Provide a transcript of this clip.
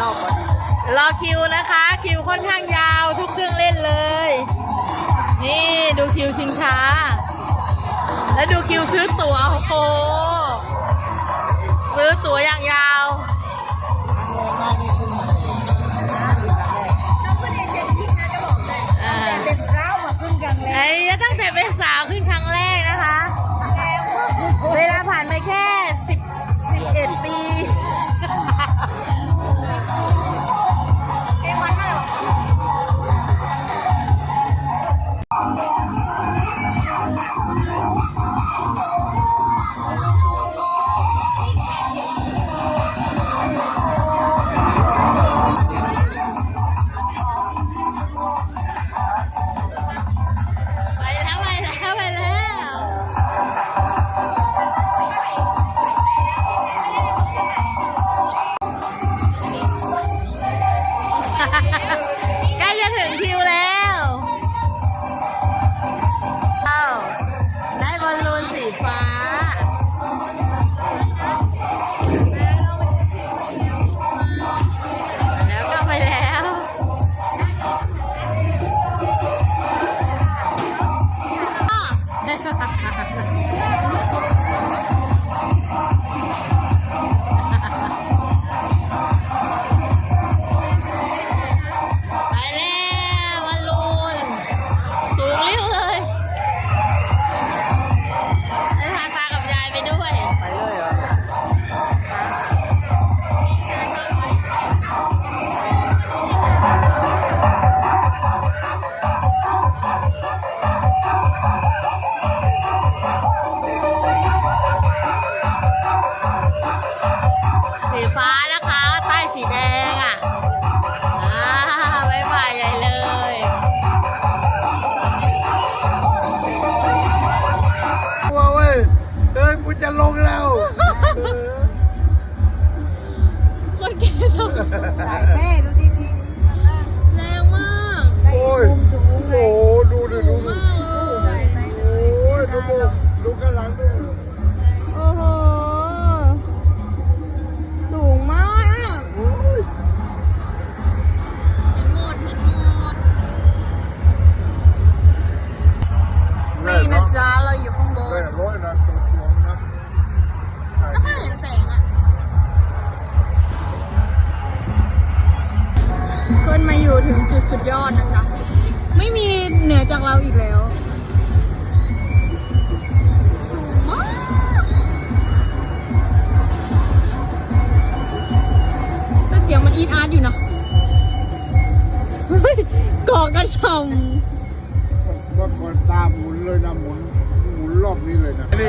รอบพอดีรอคิวนะคะ คิวค่อนข้างยาวทุกเครื่องเล่นเลย นี่ดูคิวชิงช้า แล้วดูคิวซื้อตั๋วโอ้โหซื้อตั๋วอย่างยาว Oh, สีฟ้านะคะใต้สีแดงอะอ่าบายบายใหญ่เลยว้าเว้ยเอ้ยกูจะลงแล้วคนแก่ชอบสายแม่ดู ขึ้นมาอยู่ถึงจุดสุดยอดนะจ๊ะ ไม่มีเหนือจากเราอีกแล้ว สูงมาก แต่เสียงมันอีดอาร์ตอยู่นะกอกระชำเมื่อก่อนตาหมุนเลยนะหมุนหมุนรอบนี้เลยนะนี่